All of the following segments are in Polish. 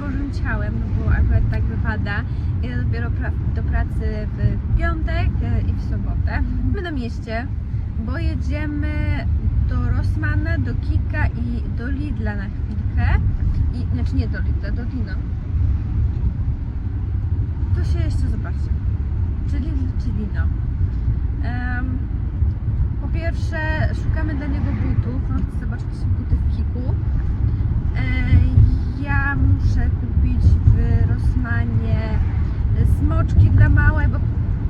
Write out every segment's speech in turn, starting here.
Bożym Ciałem, no bo akurat tak wypada. Idę dopiero pra- do pracy w piątek e, i w sobotę. My na mieście, bo jedziemy do Rossmana, do Kika i do Lidla na chwilkę. I, znaczy nie do Lidla, do Dino. To się jeszcze zobaczy. Czy Lidl, czy Dino. Em, po pierwsze, szukamy dla niego butów. No, chcę zobaczyć buty w Kiku. Ja muszę kupić w Rossmanie smoczki dla małej, bo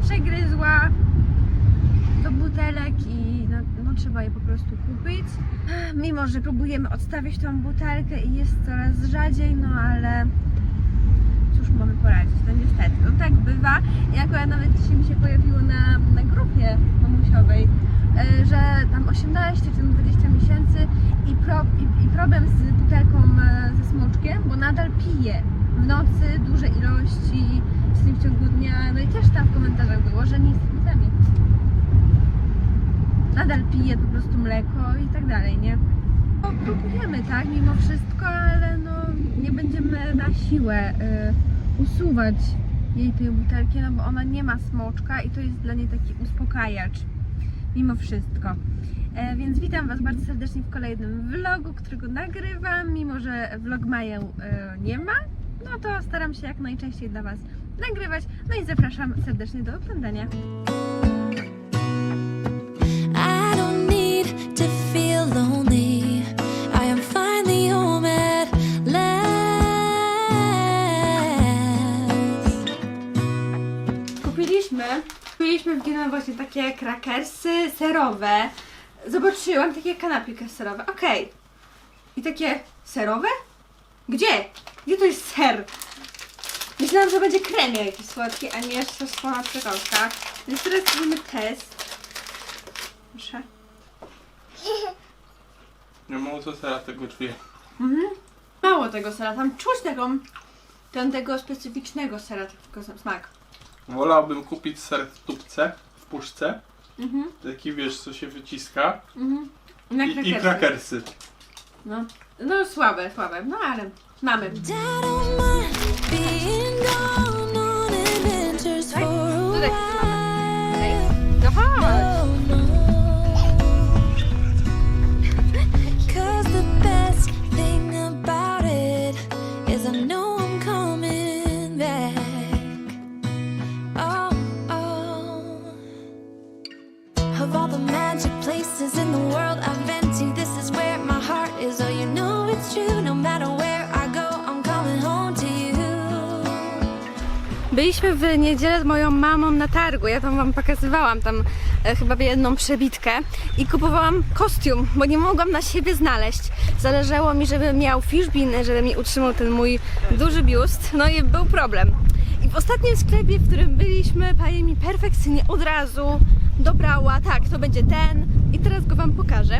przegryzła do butelek i no, no, trzeba je po prostu kupić. Mimo, że próbujemy odstawić tą butelkę i jest coraz rzadziej, no ale cóż mamy poradzić, no niestety, no tak bywa. I akurat nawet dzisiaj mi się pojawiło na, na grupie mamusiowej, e, że tam 18 czy tam 20 miesięcy i, pro, i, i problem z butelką e, ze smoczkiem, bo nadal pije w nocy duże ilości, czasem w ciągu dnia, no i też tam w komentarzach było, że nie jest nami. Nadal pije po prostu mleko i tak dalej, nie? No, próbujemy, tak, mimo wszystko, ale no nie będziemy na siłę y, usuwać jej tej butelki, no bo ona nie ma smoczka i to jest dla niej taki uspokajacz mimo wszystko. E, więc witam Was bardzo serdecznie w kolejnym vlogu, którego nagrywam, mimo że vlog mają e, nie ma, no to staram się jak najczęściej dla Was nagrywać, no i zapraszam serdecznie do oglądania. Kupiliśmy, kupiliśmy w Dino właśnie takie krakersy serowe. Zobaczyłam takie kanapki serowe. Okej. I takie serowe? Gdzie? Gdzie to jest ser? Myślałam, że będzie kremie jakiś słodki, a nie jeszcze słona przekąska. Więc teraz zrobimy test. Proszę. Nie mało co sera tego czuję. Mhm. Mało tego sera, tam czuć taką, ten tego specyficznego sera, tylko smak. Wolałbym kupić ser w tubce, w puszce. Mhm. Taki wiesz, co się wyciska. Mhm. Na I, i krakersy. krakersy. No, no słabe, słabe, no ale mamy. Dad don't mind being gone Byliśmy w niedzielę z moją mamą na targu. Ja tam wam pokazywałam tam e, chyba jedną przebitkę i kupowałam kostium, bo nie mogłam na siebie znaleźć. Zależało mi, żeby miał fishbin, żeby mi utrzymał ten mój duży biust. No i był problem. I w ostatnim sklepie, w którym byliśmy, pani mi perfekcyjnie od razu dobrała. Tak, to będzie ten. I teraz go wam pokażę.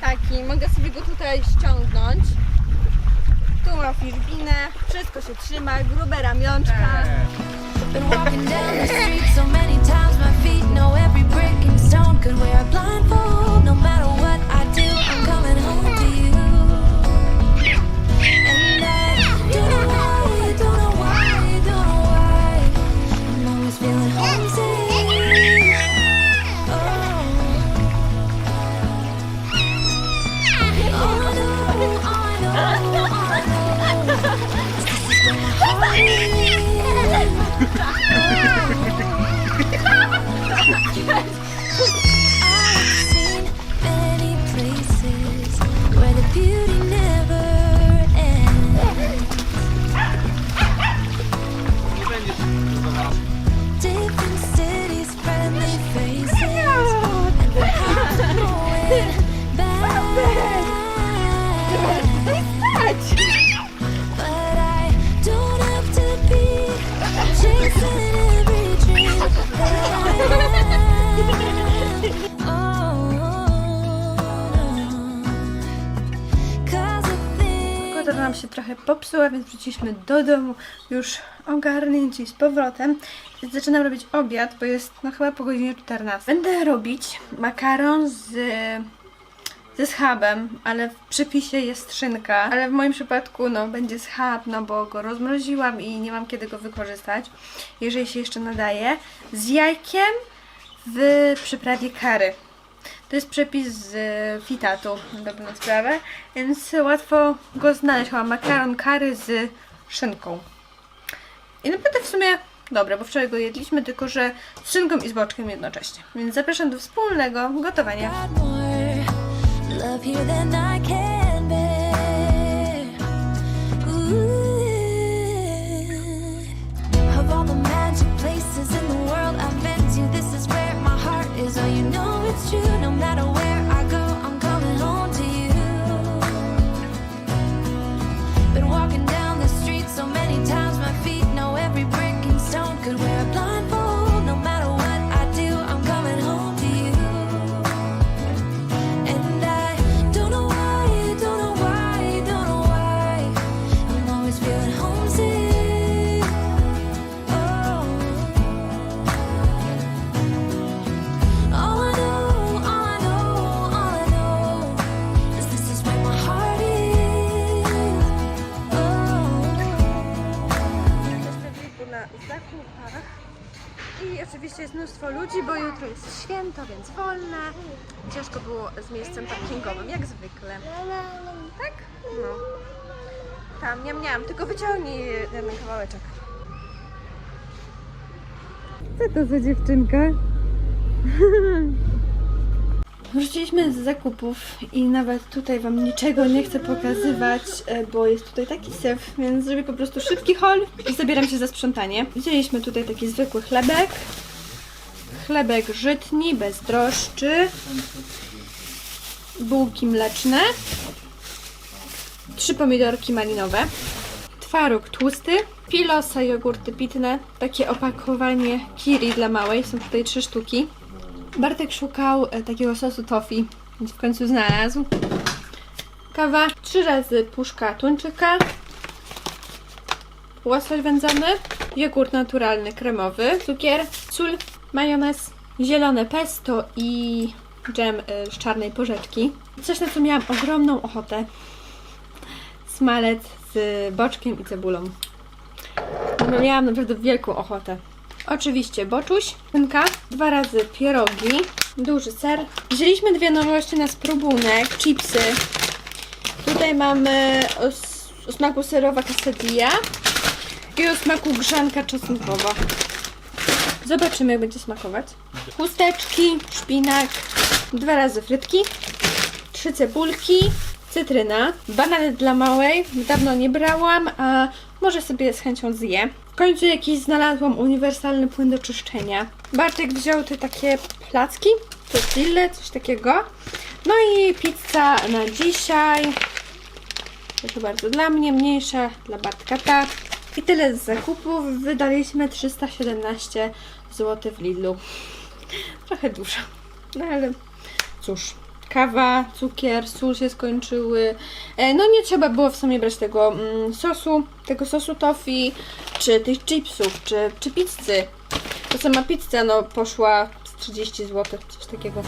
Taki, mogę sobie go tutaj ściągnąć. Tu ma fishbinę, wszystko się trzyma, grube ramionczka. Wróciliśmy do domu już ogarnięci z powrotem. Zaczynam robić obiad, bo jest no chyba po godzinie 14. Będę robić makaron z ze schabem, ale w przepisie jest szynka, ale w moim przypadku no będzie schab, no bo go rozmroziłam i nie mam kiedy go wykorzystać, jeżeli się jeszcze nadaje, z jajkiem w przyprawie kary. To jest przepis z e, fitatu, dobrą sprawę, więc łatwo go znaleźć. Mam makaron kary z szynką. I naprawdę w sumie dobre, bo wczoraj go jedliśmy, tylko że z szynką i z boczkiem jednocześnie. Więc zapraszam do wspólnego gotowania. Know it's true. No matter where święto, więc wolne. Ciężko było z miejscem parkingowym, jak zwykle. Tak? No. Tam, miam, miam, tylko wyciągnij ten kawałeczek. Co to za dziewczynka? Wróciliśmy z zakupów i nawet tutaj Wam niczego nie chcę pokazywać, e, bo jest tutaj taki syf, więc zrobię po prostu szybki haul i zabieram się za sprzątanie. Wzięliśmy tutaj taki zwykły chlebek, chlebek żytni, bez drożdży, bułki mleczne, trzy pomidorki malinowe, twaróg tłusty, pilosa, jogurty pitne, takie opakowanie kiri dla małej, są tutaj trzy sztuki. Bartek szukał e, takiego sosu tofi, więc w końcu znalazł. Kawa, trzy razy puszka tuńczyka, łosoś wędzony, jogurt naturalny kremowy, cukier, sól, majonez, zielone pesto i dżem e, z czarnej porzeczki. Coś na co miałam ogromną ochotę. Smalec z boczkiem i cebulą. No, miałam naprawdę wielką ochotę. Oczywiście boczuś, szynka, dwa razy pierogi, duży ser. Wzięliśmy dwie nowości na spróbunek, chipsy. Tutaj mamy o, o smaku serowa quesadilla i o smaku grzanka czosnkowa. Zobaczymy jak będzie smakować. Chusteczki, szpinak, dwa razy frytki, trzy cebulki, cytryna, banany dla małej, dawno nie brałam, a może sobie z chęcią zje. W końcu jakiś znalazłam uniwersalny płyn do czyszczenia. Bartek wziął te takie placki, tortille, coś takiego. No i pizza na dzisiaj. Proszę bardzo, dla mnie mniejsza, dla Bartka tak. I tyle z zakupów. Wydaliśmy 317 zł w Lidlu. Trochę dużo. No ale cóż, kawa, cukier, sól się skończyły. E, No nie trzeba było w sumie brać tego mm, sosu, tego sosu tofi, czy tych chipsów, czy, czy pizzy. To sama pizza no poszła z 30 zł, coś takiego.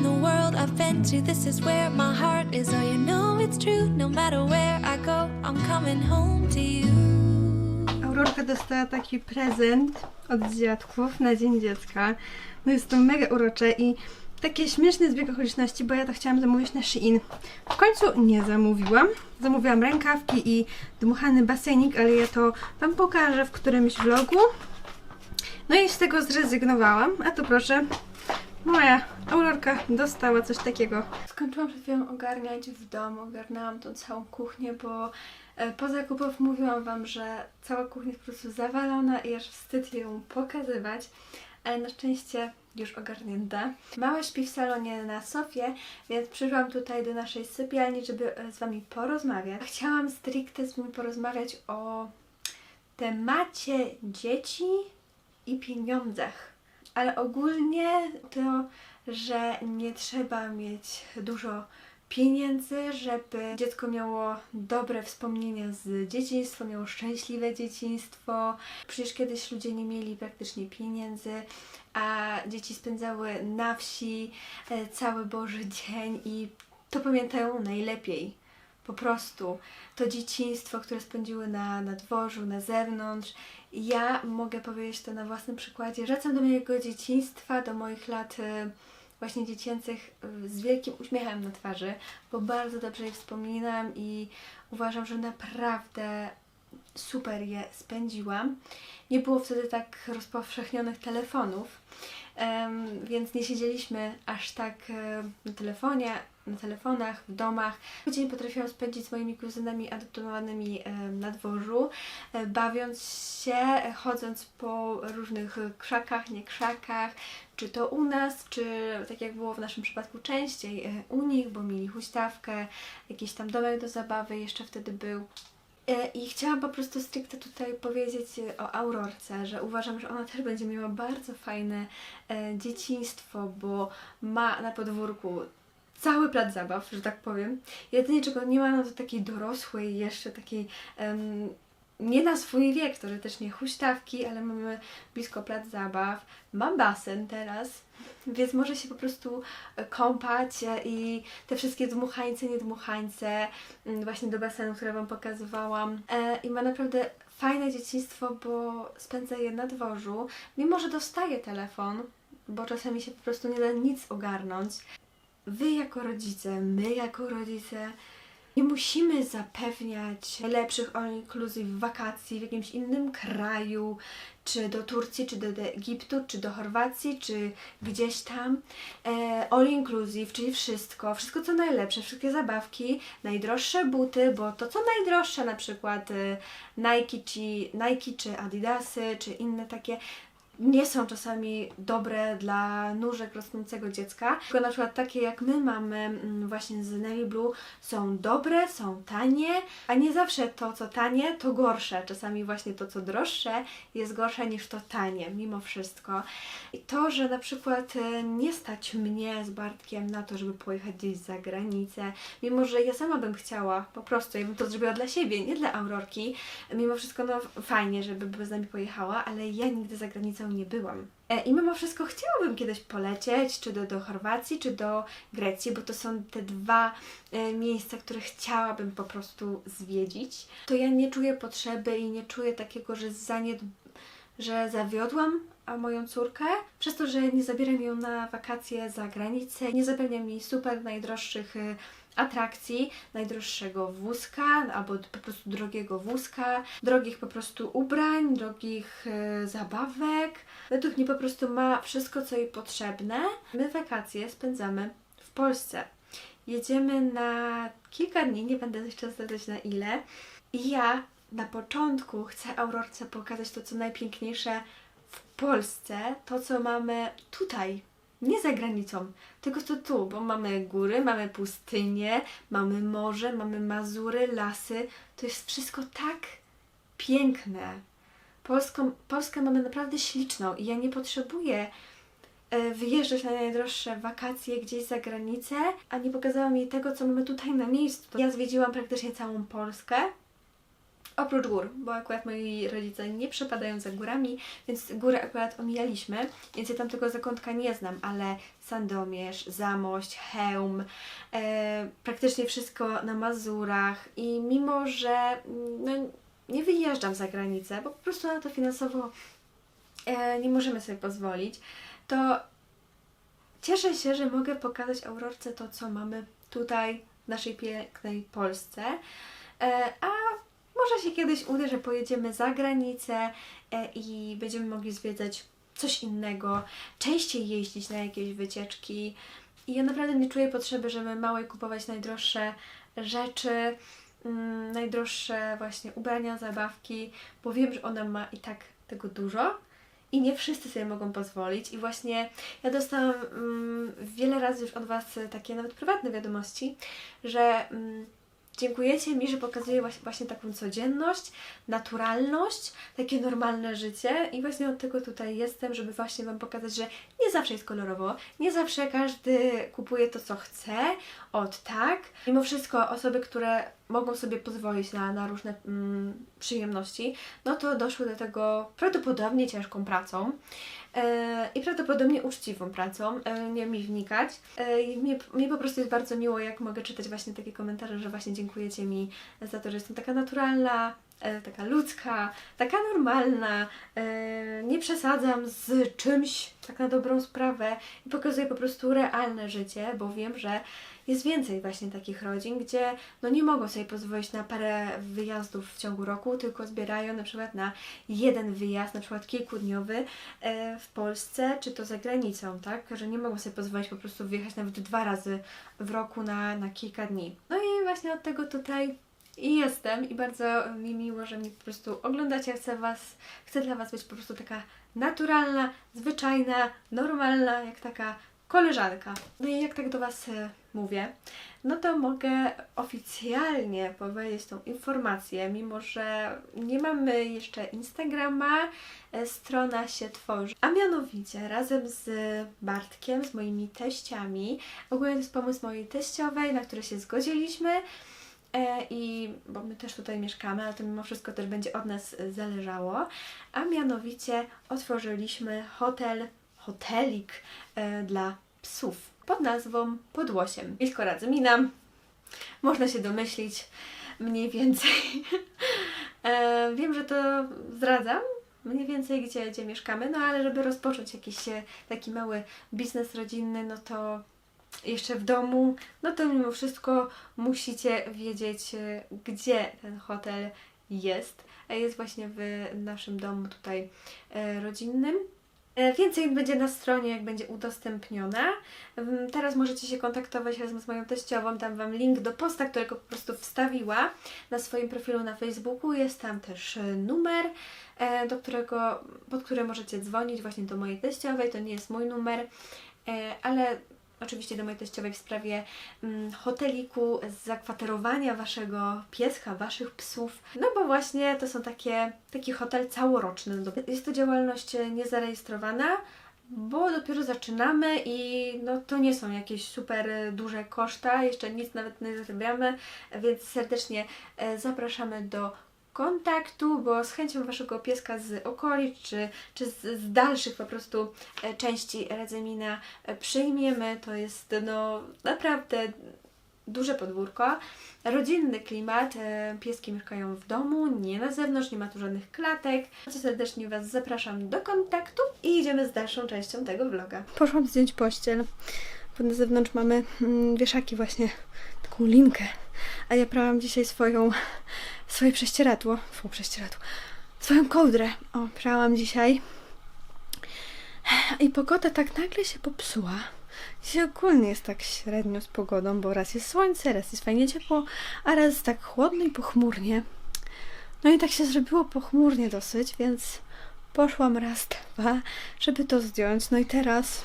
In the world I've been to, this is where my heart is. Oh, you know it's true. No matter where I go, I'm coming home to you. Aurorka dostała taki prezent od dziadków na Dzień Dziecka. No jest to mega urocze i takie śmieszne zbieg okoliczności, bo ja to chciałam zamówić na Shein. W końcu nie zamówiłam. Zamówiłam rękawki i dmuchany basenik, ale ja to Wam pokażę w którymś vlogu. No i z tego zrezygnowałam. A tu proszę, Moja Aurorka dostała coś takiego. Skończyłam przed chwilą ogarniać w domu, ogarnęłam tą całą kuchnię, bo e, po zakupach mówiłam Wam, że cała kuchnia jest po prostu zawalona i aż wstyd ją pokazywać, ale na szczęście już ogarnięta. Mała śpi w salonie na sofie, więc przyszłam tutaj do naszej sypialni, żeby e, z Wami porozmawiać. Chciałam stricte z Wami porozmawiać o temacie dzieci i pieniądzach. Ale ogólnie to, że nie trzeba mieć dużo pieniędzy, żeby dziecko miało dobre wspomnienia z dzieciństwa, miało szczęśliwe dzieciństwo. Przecież kiedyś ludzie nie mieli praktycznie pieniędzy, a dzieci spędzały na wsi e, cały Boży dzień i to pamiętają najlepiej. Po prostu to dzieciństwo, które spędziły na, na dworzu, na zewnątrz. Ja mogę powiedzieć to na własnym przykładzie. Wracam do mojego dzieciństwa, do moich lat e, właśnie dziecięcych e, z wielkim uśmiechem na twarzy, bo bardzo dobrze je wspominam i uważam, że naprawdę super je spędziłam. Nie było wtedy tak rozpowszechnionych telefonów, więc nie siedzieliśmy aż tak e, na telefonie, na telefonach, w domach. Dzień potrafiłam spędzić z moimi kuzynami adoptowanymi na dworzu, e, bawiąc się, chodząc po różnych krzakach, nie krzakach, czy to u nas, czy tak jak było w naszym przypadku częściej e, u nich, bo mieli huśtawkę, jakiś tam domek do zabawy jeszcze wtedy był. E, I chciałam po prostu stricte tutaj powiedzieć o Aurorce, że uważam, że ona też będzie miała bardzo fajne dzieciństwo, bo ma na podwórku cały plac zabaw, że tak powiem. Jedynie czego nie ma, no to takiej dorosłej, jeszcze takiej em, nie na swój wiek, to że też nie huśtawki, ale mamy blisko plac zabaw. Ma basen teraz, więc może się po prostu e, kąpać e, i te wszystkie dmuchańce, niedmuchańce mm, właśnie do basenu, które Wam pokazywałam. E, I ma naprawdę fajne dzieciństwo, bo spędza je na dworzu, mimo że dostaje telefon, bo czasami się po prostu nie da nic ogarnąć. Wy jako rodzice, my jako rodzice nie musimy zapewniać lepszych all inclusive wakacji w jakimś innym kraju, czy do Turcji, czy do, Egiptu, czy do Chorwacji, czy gdzieś tam. E, all inclusive, czyli wszystko, wszystko co najlepsze, wszystkie zabawki, najdroższe buty, bo to co najdroższe, na przykład e, Nike, czy, Nike, czy Adidasy, czy inne takie nie są czasami dobre dla nóżek rosnącego dziecka. Tylko na przykład takie jak my mamy mm, właśnie z Navy Blue są dobre, są tanie, a nie zawsze to co tanie to gorsze. Czasami właśnie to co droższe jest gorsze niż to tanie, mimo wszystko. I to, że na przykład e, nie stać mnie z Bartkiem na to, żeby pojechać gdzieś za granicę, mimo że ja sama bym chciała, po prostu, ja bym to zrobiła dla siebie, nie dla Aurorki. Mimo wszystko, no fajnie, żeby z nami pojechała, ale ja nigdy za nie byłam. E, I mimo wszystko chciałabym kiedyś polecieć, czy do, do Chorwacji, czy do Grecji, bo to są te dwa e, miejsca, które chciałabym po prostu zwiedzić. To ja nie czuję potrzeby i nie czuję takiego, że zanied... że zawiodłam moją córkę, przez to, że nie zabieram ją na wakacje za granicę, nie zapewniam jej super najdroższych e, atrakcji, najdroższego wózka albo po prostu drogiego wózka, drogich po prostu ubrań, drogich e, zabawek. Według mnie po prostu ma wszystko, co jej potrzebne. My wakacje spędzamy w Polsce. Jedziemy na kilka dni, nie będę jeszcze zdradzać na ile. I ja na początku chcę Aurorce pokazać to, co najpiękniejsze w Polsce, to, co mamy tutaj, nie za granicą, tylko to tu, bo mamy góry, mamy pustynię, mamy morze, mamy Mazury, lasy. To jest wszystko tak piękne. Polską, Polskę mamy naprawdę śliczną i ja nie potrzebuję e, wyjeżdżać na najdroższe wakacje gdzieś za granicę, a nie pokazałam jej tego, co mamy tutaj na miejscu. Ja zwiedziłam praktycznie całą Polskę, oprócz gór, bo akurat moi rodzice nie przepadają za górami, więc góry akurat omijaliśmy, więc ja tam tego zakątka nie znam, ale Sandomierz, Zamość, Chełm, e, praktycznie wszystko na Mazurach i mimo, że mm, no, nie wyjeżdżam za granicę, bo po prostu na to finansowo e, nie możemy sobie pozwolić, to cieszę się, że mogę pokazać Aurorce to, co mamy tutaj w naszej pięknej Polsce. E, a może się kiedyś uda, że pojedziemy za granicę e, i będziemy mogli zwiedzać coś innego, częściej jeździć na jakieś wycieczki. I ja naprawdę nie czuję potrzeby, żeby małej kupować najdroższe rzeczy, mm, najdroższe właśnie ubrania, zabawki, bo wiem, że ona ma i tak tego dużo i nie wszyscy sobie mogą pozwolić. I właśnie ja dostałam mm, wiele razy już od Was takie nawet prywatne wiadomości, że mm, dziękujecie mi, że pokazuję właśnie, taką codzienność, naturalność, takie normalne życie i właśnie od tego tutaj jestem, żeby właśnie Wam pokazać, że nie zawsze jest kolorowo, nie zawsze każdy kupuje to, co chce, od tak. Mimo wszystko osoby, które mogą sobie pozwolić na, na różne mm, przyjemności, no to doszły do tego prawdopodobnie ciężką pracą. E, i prawdopodobnie uczciwą pracą, e, nie mi wnikać. E, mi, mi po prostu jest bardzo miło, jak mogę czytać właśnie takie komentarze, że właśnie dziękujecie mi za to, że jestem taka naturalna, taka ludzka, taka normalna, nie przesadzam z czymś tak na dobrą sprawę i pokazuję po prostu realne życie, bo wiem, że jest więcej właśnie takich rodzin, gdzie no nie mogą sobie pozwolić na parę wyjazdów w ciągu roku, tylko zbierają na przykład na jeden wyjazd, na przykład kilkudniowy e, w Polsce, czy to za granicą, tak? Że nie mogą sobie pozwolić po prostu wyjechać nawet dwa razy w roku na, na kilka dni. No i właśnie od tego tutaj i jestem i bardzo mi miło, że mnie po prostu oglądacie. Chcę was, chcę dla was być po prostu taka naturalna, zwyczajna, normalna, jak taka koleżanka. No i jak tak do was e, mówię, no to mogę oficjalnie powiedzieć tą informację, mimo że nie mamy jeszcze Instagrama, e, strona się tworzy. A mianowicie razem z Bartkiem, z moimi teściami, ogólnie to jest pomysł mojej teściowej, na który się zgodziliśmy. E, I bo my też tutaj mieszkamy, ale to mimo wszystko też będzie od nas zależało. A mianowicie otworzyliśmy hotel, hotelik dla psów pod nazwą Podłosiem. Blisko Radzyminam. Można się domyślić mniej więcej. e, wiem, że to zdradzam, mniej więcej gdzie, gdzie mieszkamy, no ale żeby rozpocząć jakiś e, taki mały biznes rodzinny, no to jeszcze w domu, no to mimo wszystko musicie wiedzieć, e, gdzie ten hotel jest. A jest właśnie w naszym domu tutaj e, rodzinnym. E, Więcej będzie na stronie, jak będzie udostępniona. Teraz możecie się kontaktować razem z moją teściową. Dam Wam link do posta, którego po prostu wstawiła na swoim profilu na Facebooku. Jest tam też e, numer, e, do którego, pod który możecie dzwonić właśnie do mojej teściowej. To nie jest mój numer, ale oczywiście do mojej teściowej w sprawie mm, hoteliku, zakwaterowania Waszego pieska, Waszych psów. No bo właśnie to są takie, taki hotel całoroczny. Jest to działalność niezarejestrowana, bo dopiero zaczynamy i no, to nie są jakieś super duże koszta, jeszcze nic nawet nie zarabiamy, więc serdecznie e, zapraszamy do kontaktu, bo z chęcią Waszego pieska z okolic, czy, czy z, z dalszych po prostu e, części Radzymina e, przyjmiemy. To jest no naprawdę duże podwórko, rodzinny klimat, e, pieski mieszkają w domu, nie na zewnątrz, nie ma tu żadnych klatek. Bardzo serdecznie Was zapraszam do kontaktu i idziemy z dalszą częścią tego vloga. Poszłam zdjąć pościel, bo na zewnątrz mamy mm, wieszaki właśnie, taką linkę, a ja prałam dzisiaj swoją, swoje prześcieradło, fu, prześcieradło, swoją kołdrę, o, prałam dzisiaj i pogoda tak nagle się popsuła. Dzisiaj ogólnie jest tak średnio z pogodą, bo raz jest słońce, raz jest fajnie ciepło, a raz tak chłodno i pochmurnie. No i tak się zrobiło pochmurnie dosyć, więc poszłam raz, dwa, żeby to zdjąć. No i teraz,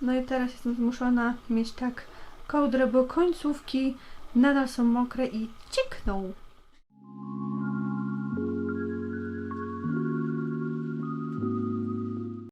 no i teraz jestem zmuszona mieć tak kołdrę, bo końcówki nadal są mokre i ciekną.